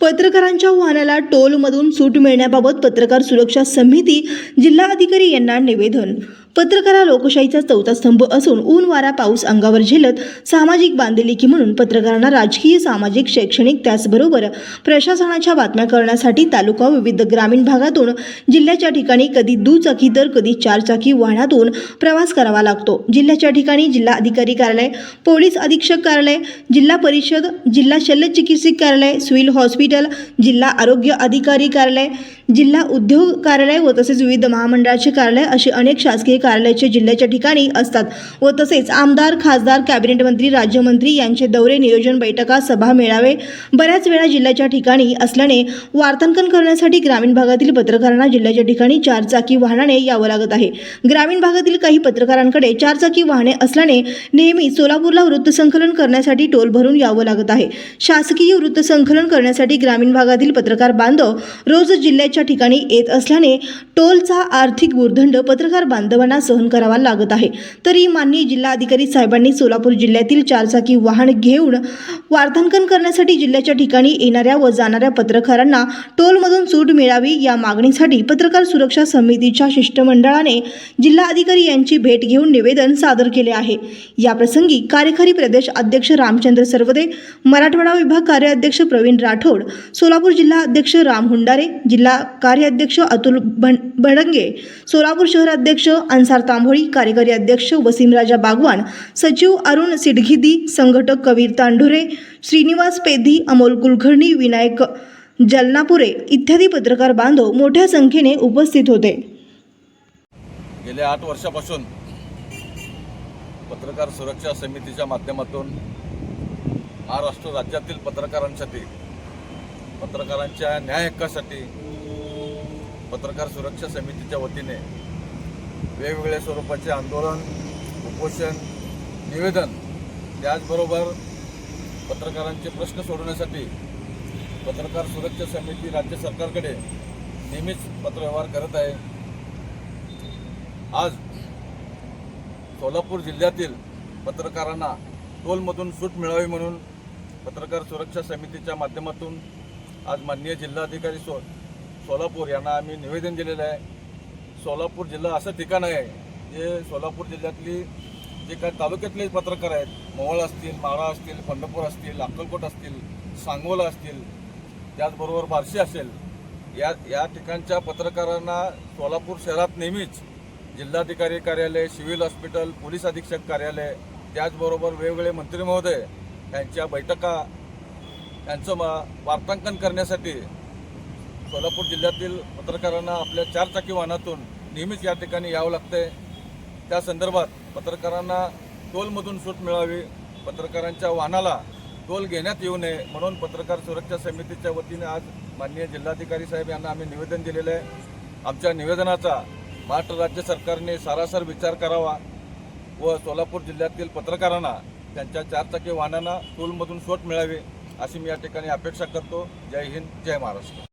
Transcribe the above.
पत्रकारांच्या वाहनाला टोलमधून सूट मिळण्याबाबत पत्रकार सुरक्षा समिती जिल्हाधिकारी यांना निवेदन पत्रकार हा लोकशाहीचा चौथा स्तंभ असून ऊन वारा पाऊस अंगावर झेलत सामाजिक बांधिलिकी म्हणून पत्रकारांना राजकीय सामाजिक शैक्षणिक त्याचबरोबर प्रशासनाच्या बातम्या करण्यासाठी तालुका विविध ग्रामीण भागातून जिल्ह्याच्या ठिकाणी कधी दुचाकी तर कधी चारचाकी वाहनातून प्रवास करावा लागतो. जिल्ह्याच्या ठिकाणी जिल्हा अधिकारी कार्यालय पोलीस अधीक्षक कार्यालय जिल्हा परिषद जिल्हा शल्य चिकित्सक कार्यालय सिव्हिल हॉस्पिटल जिल्हा आरोग्य अधिकारी कार्यालय जिल्हा उद्योग कार्यालय व तसेच विविध महामंडळाचे कार्यालय असे अनेक शासकीय कार्यालयाचे जिल्ह्याच्या ठिकाणी असतात व तसेच आमदार खासदार कॅबिनेट मंत्री राज्यमंत्री यांचे दौरे नियोजन बैठका सभा मेळावे बऱ्याच वेळा जिल्ह्याच्या ठिकाणी असल्याने वार्तांकन करण्यासाठी ग्रामीण भागातील पत्रकारांना जिल्ह्याच्या ठिकाणी चारचाकी वाहनाने यावं लागत आहे. ग्रामीण भागातील काही पत्रकारांकडे चारचाकी वाहने असल्याने नेहमी सोलापूरला वृत्तसंकलन करण्यासाठी टोल भरून यावं लागत आहे. शासकीय वृत्तसंकलन करण्यासाठी ग्रामीण भागातील पत्रकार बांधव रोज जिल्ह्याच्या ठिकाणी येत असल्याने टोलचा आर्थिक भूर्दंड पत्रकार बांधवांना सहन करावा लागत आहे. तरी माननीय जिल्हाधिकारी साहेबांनी सोलापूर जिल्ह्यातील चारचाकी वाहन घेऊन वार्तांकन करण्यासाठी जिल्ह्याच्या ठिकाणी येणाऱ्या व जाणाऱ्या पत्रकारांना टोलमधून सूट मिळावी या मागणीसाठी पत्रकार सुरक्षा समितीच्या शिष्टमंडळाने जिल्हाधिकारी यांची भेट घेऊन निवेदन सादर केले आहे. याप्रसंगी कार्यकारी प्रदेश अध्यक्ष रामचंद्र सरवदे मराठवाडा विभाग कार्याध्यक्ष प्रवीण राठोड सोलापूर जिल्हा अध्यक्ष राम हुंडारे जिल्हा कार्याध्यक्ष अतुल भडंगे सोलापूर शहराध्यक्ष संसार तांभोळी कार्यकारी अध्यक्ष वसीमराजा बागवान सचिव अरुण सिडघिदी संघटक कवीर तांढुरे श्रीनिवास पेधी अमोल कुलकर्णी विनायक जलनापुरे इत्यादी पत्रकार बांधव मोठ्या संख्येने उपस्थित होते. गेल्या आठ वर्षापासून पत्रकार सुरक्षा समितीच्या माध्यमातून महाराष्ट्र राज्यातील पत्रकारांसाठी पत्रकारांच्या न्याय हक्कासाठी पत्रकार सुरक्षा समितीच्या वतीने वेगवेगळ्या स्वरूपाचे आंदोलन उपोषण निवेदन. त्याचबरोबर पत्रकारांचे प्रश्न सोडवण्यासाठी पत्रकार सुरक्षा समिती राज्य सरकारकडे नेहमीच पत्रव्यवहार करत आहे. आज सोलापूर जिल्ह्यातील पत्रकारांना टोलमधून सूट मिळावी म्हणून पत्रकार सुरक्षा समितीच्या माध्यमातून आज माननीय जिल्हाधिकारी सो सोलापूर यांना आम्ही निवेदन दिलेलं आहे. सोलापूर जिल्हा असं ठिकाण आहे. जे सोलापूर जिल्ह्यातली जे काही तालुक्यातले पत्रकार आहेत मोहोळ असतील माळा असतील पंढरपूर असतील अक्कलकोट असतील सांगोला असतील त्याचबरोबर बार्शी असेल या या ठिकाणच्या पत्रकारांना सोलापूर शहरात नेहमीच जिल्हाधिकारी कार्यालय सिव्हिल हॉस्पिटल पोलीस अधीक्षक कार्यालय त्याचबरोबर वेगवेगळे मंत्री महोदय यांच्या बैठका यांचं मा वार्तांकन करण्यासाठी सोलापूर जिल्ह्यातील पत्रकारांना आपल्या चारचाकी वाहनातून नेहमीच या ठिकाणी यावं लागतंय. त्या संदर्भात पत्रकारांना टोलमधून सूट मिळावी पत्रकारांच्या वाहनाला टोल घेण्यात येऊ नये म्हणून पत्रकार सुरक्षा समितीच्या वतीने आज माननीय जिल्हाधिकारी साहेब यांना आम्ही निवेदन दिलेलं आहे. आमच्या निवेदनाचा महाराष्ट्र राज्य सरकारने सारासार विचार करावा व सोलापूर जिल्ह्यातील पत्रकारांना त्यांच्या चारचाकी वाहनांना टोलमधून सूट मिळावी अशी मी या ठिकाणी अपेक्षा करतो. जय हिंद जय महाराष्ट्र.